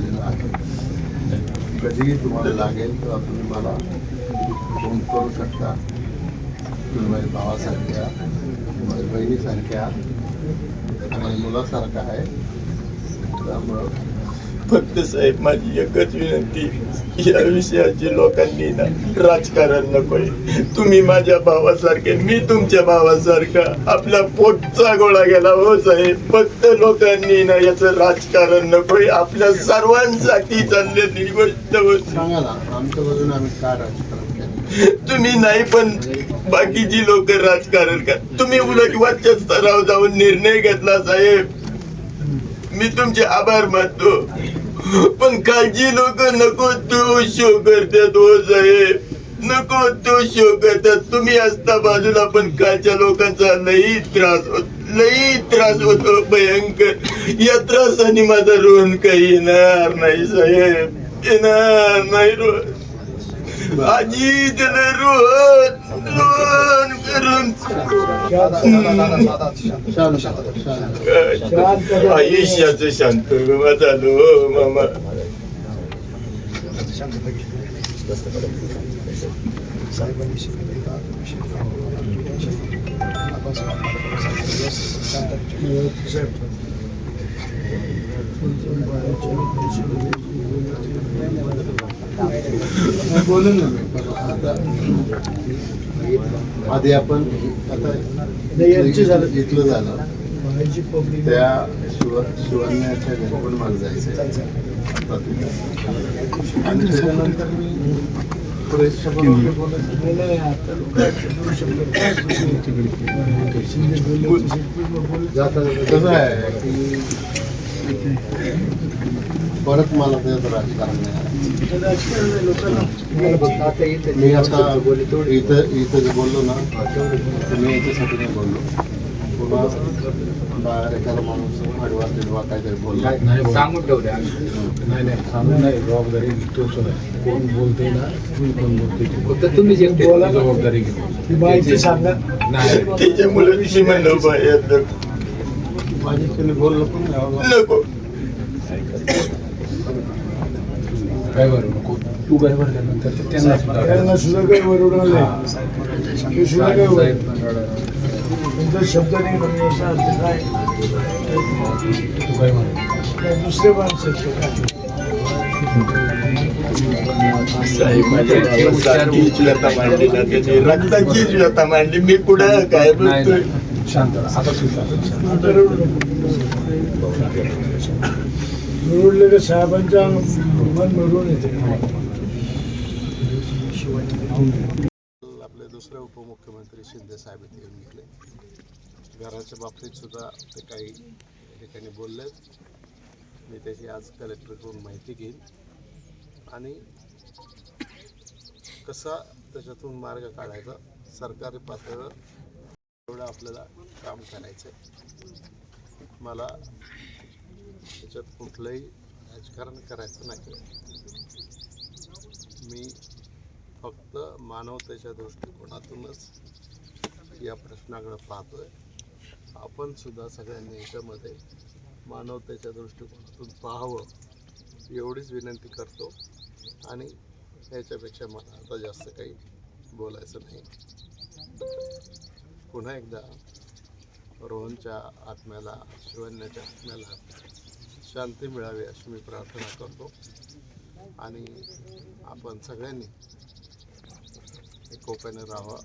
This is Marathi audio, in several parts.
आलेला आहे. कधीही तुम्हाला लागेल तेव्हा तुम्ही मला फोन करू शकता. तुम्ही माझ्या भावासारख्या माझ्या बहिणीसारख्या आणि मुलासारखा आहे. त्यामुळं फक्त साहेब माझी एकच विनंती या विषयाची लोकांनी ना राजकारण नकोय तुम्ही माझ्या भावासारखे मी तुमच्या भावासारखा आपला पोटचा गोळा गेला हो साहेब. फक्त लोकांनी ना याचं राजकारण नकोय. आपल्या सर्वांसाठी चाललेली गोष्ट केलं? तुम्ही नाही पण बाकीची लोक राजकारण कर तुम्ही उलट वरच्या स्तरावर जाऊन निर्णय घेतला साहेब. मी तुमचे आभार मानतो. पण कालची लोक नको तो शो करतात हो साहेब. नको तो शो करतात. तुम्ही असता बाजूला पण कालच्या लोकांचा लई त्रास होत लई त्रास होतो हो भयंकर. या त्रासाने माझा रोहन काही येणार नाही साहेब. येणार नाही रोहन आजी त्याला रोहन रोहन करून शांत शांत आयुष्याचं शांत झालो मामा बोलू ना मी. आता आधी आपण आता यांची झालं. इथलं झालं. त्या शिव शिवण्याच्या घरी पण मला जायचं. आणि त्याच्यानंतर मी कसं आहे? की परत मला त्याचं राजकारण नाही. मी आता इथं इथं जे बोललो ना तर मी याच्यासाठी नाही बोललो. पुन्हा बाहेर एखादा माणूस आडवा तिडवा काहीतरी बोलला. नाही सांगून ठेवले नाही नाही सांगून नाही जबाबदारी घेतो कोण बोलते ना तुम्ही कोण बोलते ते. फक्त तुम्ही जे बोला जबाबदारी घेतो. माहिती सांगा. नाही. त्याच्यामुळे म्हणलो बाहेर माझी कोणी बोललं पण. नको. नको. तू काय भरल्यानंतर ते त्यांना सुद्धा त्यांना सुद्धा काही वरवडलं नाही. ते सुद्धा काही वरवडलं. तुमचा शब्द नाही म्हणजे याचा अर्थ काय? तू काय म्हणतो? काय दुसरे माणसं आहेत ते काय? साहेब माझ्या भावासारखीच व्यथा मांडली मी पुढं काय बोलतोय नाही. शांत. आता. मिळवलेल्या साहेबांच्या मन मिळून येते आपले दुसरे उपमुख्यमंत्री शिंदे साहेब इथे येऊन गेले घराच्या बाबतीत सुद्धा ते काही या ठिकाणी बोललेत मी त्याची आज कलेक्टरकडून माहिती घेईन आणि कसा त्याच्यातून मार्ग काढायचा सरकारी पातळीवर एवढं आपल्याला काम करायचं आहे मला त्याच्यात कुठलंही राजकारण करायचं नाही मी फक्त मानवतेच्या दृष्टिकोनातूनच या प्रश्नाकडे पाहतोय. आपण सुद्धा सगळ्यांनी याच्यामध्ये मानवतेच्या दृष्टिकोनातून पाहावं एवढीच विनंती करतो. आणि याच्यापेक्षा मला आता जास्त काही बोलायचं नाही. पुन्हा एकदा रोहनच्या आत्म्याला शिवण्याच्या आत्म्याला शांती मिळावी अशी मी प्रार्थना करतो. आणि आपण सगळ्यांनी एकोप्याने राहावं.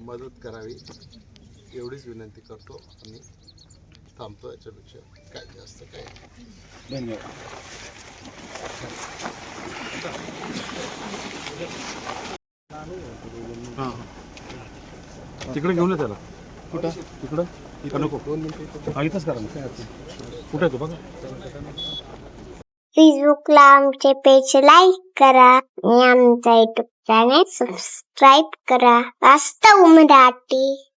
मदत करावी एवढीच विनंती करतो आणि थांबतो याच्यापेक्षा काय जास्त काय तिकडे घेऊन त्याला. कुठं? तिकडं? इथं नको हा इथंच करा ना. कुठं आहे तो? बघा. फेसबुकला आमचे पेज लाईक करा आणि आमचा युट्यूब चॅनेल सबस्क्राईब करा. वास्तव मराठी.